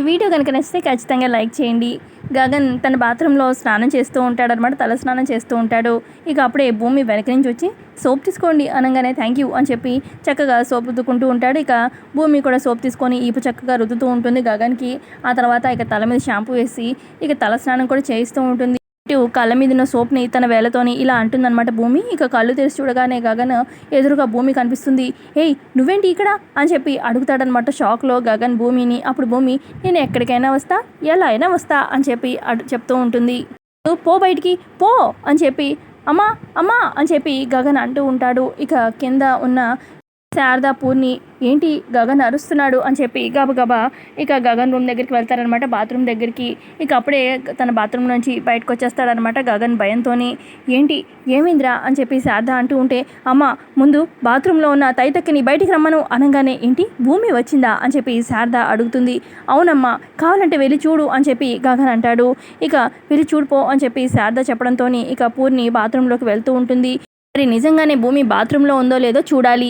ఈ వీడియో కనుక నచ్చితే ఖచ్చితంగా లైక్ చేయండి. గగన్ తన బాత్రూంలో స్నానం చేస్తూ ఉంటాడు అనమాట తల స్నానం చేస్తూ ఉంటాడు. ఇక అప్పుడే భూమి వెనక నుంచి వచ్చి సోప్ తీసుకోండి అనగానే థ్యాంక్ యూ అని చెప్పి చక్కగా సోప్ రుద్దుకుంటూ ఉంటాడు. ఇక భూమి కూడా సోప్ తీసుకొని ఈపు చక్కగా రుద్దుతూ ఉంటుంది గగన్కి. ఆ తర్వాత ఇక తల మీద షాంపూ వేసి ఇక తల స్నానం కూడా చేయిస్తూ ఉంటుంది. ఇటు కళ్ళ మీద ఉన్న సోప్ని తన వేలతోని ఇలా అంటుందన్నమాట భూమి. ఇక కళ్ళు తెరిచి చూడగానే గగన్ ఎదురుగా భూమి కనిపిస్తుంది. ఏయ్ నువ్వేంటి ఇక్కడ? అని చెప్పి అడుగుతాడనమాట షాక్లో గగన్ భూమిని. అప్పుడు భూమి నేను ఎక్కడికైనా వస్తా? ఎలా అయినా వస్తా? అని చెప్పి అడు చెప్తూ ఉంటుంది. పో బయటికి పో! అని చెప్పి అమ్మా అమ్మా! అని చెప్పి గగన్ అంటూ ఉంటాడు. ఇక కింద ఉన్న శారదా పూర్ణి ఏంటి గగన్ అరుస్తున్నాడు అని చెప్పి గబగబా ఇక గగన్ రూమ్ దగ్గరికి వెళ్తారనమాట బాత్రూమ్ దగ్గరికి. ఇక అప్పుడే తన బాత్రూమ్ నుంచి బయటకు వచ్చేస్తాడనమాట గగన్ భయంతో ఏంటి? ఏమైందిరా? అని చెప్పి శారద అంటూ ఉంటే అమ్మ ముందు బాత్రూంలో ఉన్న తైతక్కిని బయటికి రమ్మను అనగానే ఏంటి? భూమి వచ్చిందా? అని చెప్పి శారద అడుగుతుంది. అవునమ్మా కావాలంటే వెళ్ళి చూడు అని చెప్పి గగన్ అంటాడు. ఇక వెళ్ళి చూడిపో అని చెప్పి శారద చెప్పడంతో ఇక పూర్ణి బాత్రూంలోకి వెళ్తూ ఉంటుంది. మరి నిజంగానే భూమి బాత్రూంలో ఉందో లేదో చూడాలి.